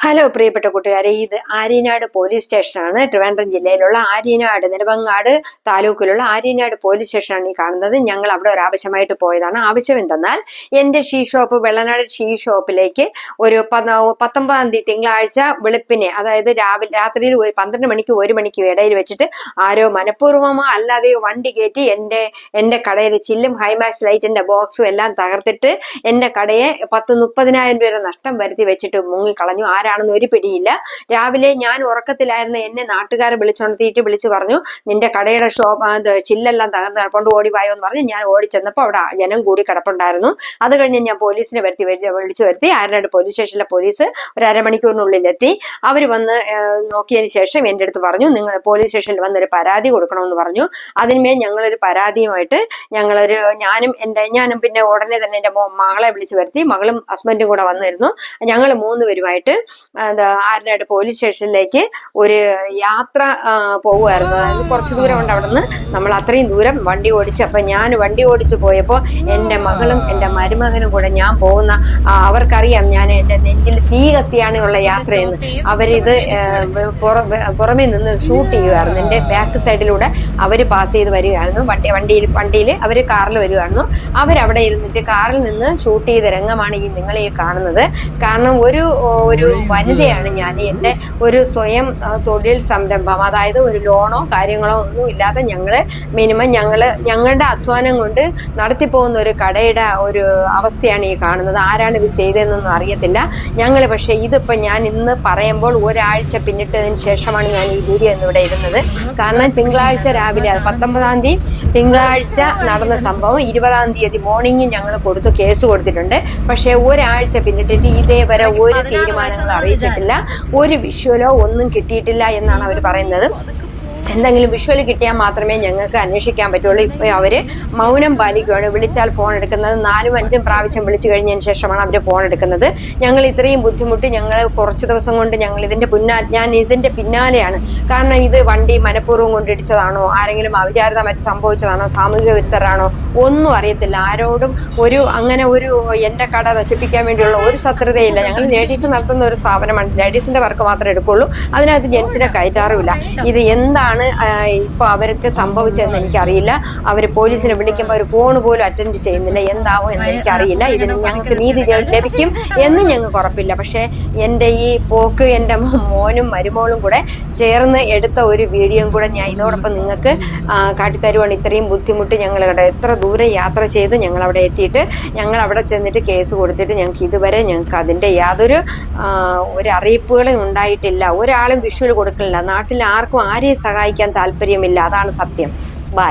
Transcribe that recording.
Hello പ്രിയപ്പെട്ട കൂട്ടുകാരെ ഇത് ആര്യനാട് പോലീസ് സ്റ്റേഷനാണ്. ട്രിവാൻഡ്രം ജില്ലയിലുള്ള ആര്യനാട് നെടുമങ്ങാട് താലൂക്കിലുള്ള ആര്യനാട് പോലീസ് സ്റ്റേഷനാണ് ഈ കാണുന്നത്. ഞങ്ങൾ അവിടെ ഒരു ആവശ്യമായിട്ട് പോയതാണ്. ആവശ്യം എന്തെന്നാൽ എന്റെ ഷീ ഷോപ്പ് വെള്ളനാട് ഷീ ഷോപ്പിലേക്ക് ഒരു പത- പത്തൊമ്പതാം തീയതി തിങ്കളാഴ്ച വെളുപ്പിനെ അതായത് രാവിലെ രാത്രിയിൽ ഒരു പന്ത്രണ്ട് മണിക്ക് ഒരു മണിക്ക് ഇടയിൽ വെച്ചിട്ട് ആരോ മനഃപൂർവമോ അല്ലാതെയോ വണ്ടി കയറ്റി എന്റെ എന്റെ കടയിൽ ചില്ലും ഹൈമാക്സ് ലൈറ്റിന്റെ ബോക്സും എല്ലാം തകർത്തിട്ട് എന്റെ കടയെ പത്ത് മുപ്പതിനായിരം രൂപ നഷ്ടം വരുത്തി വെച്ചിട്ട് മുങ്ങിക്കളഞ്ഞു. ആരാണെന്ന് ഒരു പിടിയില്ല. രാവിലെ ഞാൻ ഉറക്കത്തിലായിരുന്ന എന്നെ നാട്ടുകാരെ വിളിച്ചുണർത്തിയിട്ട് വിളിച്ചു പറഞ്ഞു നിന്റെ കടയുടെ ഷോപ്പ് ചില്ലെല്ലാം തകർന്ന് കിടപ്പുണ്ട് ഓടി വായോ എന്ന് പറഞ്ഞ് ഞാൻ ഓടി ചെന്നപ്പോൾ അവിടെ ജനം കൂടി കിടപ്പുണ്ടായിരുന്നു. അത് കഴിഞ്ഞ് ഞാൻ പോലീസിനെ വരുത്തി വിളിച്ചു വരുത്തി. ആരുടെ പോലീസ് സ്റ്റേഷനിലെ പോലീസ് ഒരു അരമണിക്കൂറിനുള്ളിൽ എത്തി അവർ വന്ന് നോക്കിയതിന് ശേഷം എന്റെ അടുത്ത് പറഞ്ഞു നിങ്ങൾ പോലീസ് സ്റ്റേഷനിൽ വന്നൊരു പരാതി കൊടുക്കണമെന്ന് പറഞ്ഞു. അതിന്മേൽ ഞങ്ങളൊരു പരാതിയുമായിട്ട് ഞങ്ങളൊരു ഞാനും എന്റെ ഞാനും പിന്നെ ഉടനെ തന്നെ എന്റെ മകളെ വിളിച്ചു വരുത്തി. മകളും ഹസ്ബൻഡും കൂടെ വന്നിരുന്നു. ഞങ്ങൾ മൂന്ന് പേരുമായിട്ട് എന്താ ആരുടെ പോലീസ് സ്റ്റേഷനിലേക്ക് ഒരു യാത്ര പോവുമായിരുന്നു അതായത് കുറച്ച് ദൂരം ഉണ്ട് അവിടെ നിന്ന് നമ്മൾ അത്രയും ദൂരം വണ്ടി ഓടിച്ച് അപ്പൊ ഞാൻ വണ്ടി ഓടിച്ചു പോയപ്പോൾ എന്റെ മകളും എന്റെ മരുമകനും കൂടെ ഞാൻ പോകുന്ന അവർക്കറിയാം ഞാൻ എന്റെ നെഞ്ചിൽ തീ കത്തിയാണ് ഉള്ള യാത്രയെന്ന് അവരിത് പുറമേ നിന്ന് ഷൂട്ട് ചെയ്യുമായിരുന്നു എന്റെ ബാക്ക് സൈഡിലൂടെ അവർ പാസ് ചെയ്ത് വരികയായിരുന്നു. വണ്ടി വണ്ടിയിൽ വണ്ടിയിൽ അവർ കാറിൽ വരുമായിരുന്നു അവരവിടെ ഇരുന്നിട്ട് കാറിൽ നിന്ന് ഷൂട്ട് ചെയ്ത രംഗമാണ് ഈ നിങ്ങൾ ഈ കാണുന്നത്. കാരണം ഒരു ഒരു വനിതയാണ് ഞാൻ എന്റെ ഒരു സ്വയം തൊഴിൽ സംരംഭം അതായത് ഒരു ലോണോ കാര്യങ്ങളോ ഒന്നും ഇല്ലാതെ ഞങ്ങൾ മിനിമം ഞങ്ങൾ ഞങ്ങളുടെ അധ്വാനം കൊണ്ട് നടത്തി പോകുന്ന ഒരു കടയുടെ ഒരു അവസ്ഥയാണ് ഈ കാണുന്നത്. ആരാണ് ഇത് ചെയ്തതെന്നൊന്നും അറിയത്തില്ല. ഞങ്ങൾ പക്ഷേ ഇതിപ്പോൾ ഞാൻ ഇന്ന് പറയുമ്പോൾ ഒരാഴ്ച പിന്നിട്ടതിന് ശേഷമാണ് ഞാൻ ഈ വീഡിയോ ഇന്നിവിടെ ഇരുന്നത് കാരണം തിങ്കളാഴ്ച രാവിലെ അത് പത്തൊമ്പതാം തീയതി തിങ്കളാഴ്ച നടന്ന സംഭവം ഇരുപതാം തീയതി മോർണിംഗ് ഞങ്ങൾ കൊടുത്തു കേസ് കൊടുത്തിട്ടുണ്ട്. പക്ഷേ ഒരാഴ്ച പിന്നിട്ടിട്ട് ഇതേവരെ ഒരു തീരുമാനങ്ങൾ അറിയിച്ചിട്ടില്ല. ഒരു വിഷ്വലോ ഒന്നും കിട്ടിയിട്ടില്ല എന്നാണ് അവർ പറയുന്നത്. എന്തെങ്കിലും വിഷ്വൽ കിട്ടിയാൽ മാത്രമേ ഞങ്ങൾക്ക് അന്വേഷിക്കാൻ പറ്റുള്ളൂ. ഇപ്പൊ അവർ മൗനം പാലിക്കുകയാണ്. വിളിച്ചാൽ ഫോൺ എടുക്കുന്നത്. നാലും അഞ്ചും പ്രാവശ്യം വിളിച്ചു കഴിഞ്ഞതിന് ശേഷമാണ് അവർ ഫോൺ എടുക്കുന്നത്. ഞങ്ങൾ ഇത്രയും ബുദ്ധിമുട്ട് ഞങ്ങൾ കുറച്ച് ദിവസം കൊണ്ട് ഞങ്ങൾ ഇതിന്റെ പിന്നാ ഞാൻ ഇതിന്റെ പിന്നാലെയാണ്. കാരണം ഇത് വണ്ടി മനഃപൂർവം കൊണ്ടിടിച്ചതാണോ ആരെങ്കിലും അവിചാരിതമായിട്ട് സംഭവിച്ചതാണോ? സാമൂഹിക വിരുദ്ധരാണോ? ഒന്നും അറിയത്തില്ല. ആരോടും ഒരു അങ്ങനെ ഒരു എന്റെ കട നശിപ്പിക്കാൻ വേണ്ടിയുള്ള ഒരു ശത്രുതയില്ല. ഞങ്ങൾ ലേഡീസ് നടത്തുന്ന ഒരു സ്ഥാപനമാണ്. ലേഡീസിന്റെ വർക്ക് മാത്രമേ എടുക്കുള്ളൂ. അതിനകത്ത് ജെൻസിനെ കയറ്റാറുമില്ല. ഇത് എന്താണ് ആ, ഇപ്പൊ അവർക്ക് സംഭവിച്ചതെന്ന് എനിക്കറിയില്ല. അവർ പോലീസിനെ വിളിക്കുമ്പോൾ അവർ ഫോൺ പോലും അറ്റൻഡ് ചെയ്യുന്നില്ല. എന്താവും എന്ന് എനിക്കറിയില്ല. ഇതിന് ഞങ്ങൾക്ക് നീതി ലഭിക്കും എന്ന് ഞങ്ങൾക്ക് ഉറപ്പില്ല. പക്ഷേ എന്റെ ഈ പോക്ക് എന്റെ മോനും മരുമോളും കൂടെ ചേർന്ന് എടുത്ത ഒരു വീഡിയോയും കൂടെ ഞാൻ ഇതോടൊപ്പം നിങ്ങൾക്ക് കാട്ടിത്തരുവാണ്. ഇത്രയും ബുദ്ധിമുട്ട് ഞങ്ങൾ ഇവിടെ എത്ര ദൂരെ യാത്ര ചെയ്ത് ഞങ്ങൾ അവിടെ എത്തിയിട്ട് ഞങ്ങൾ അവിടെ ചെന്നിട്ട് കേസ് കൊടുത്തിട്ട് ഞങ്ങൾക്ക് ഇതുവരെ ഞങ്ങൾക്ക് അതിന്റെ യാതൊരു ഒരു അറിയിപ്പുകളും ഉണ്ടായിട്ടില്ല. ഒരാളും വിഷുവിൽ കൊടുക്കില്ല നാട്ടിൽ ആർക്കും ആരെയും സഹായിക്കാൻ താല്പര്യമില്ല. അതാണ് സത്യം. ബൈ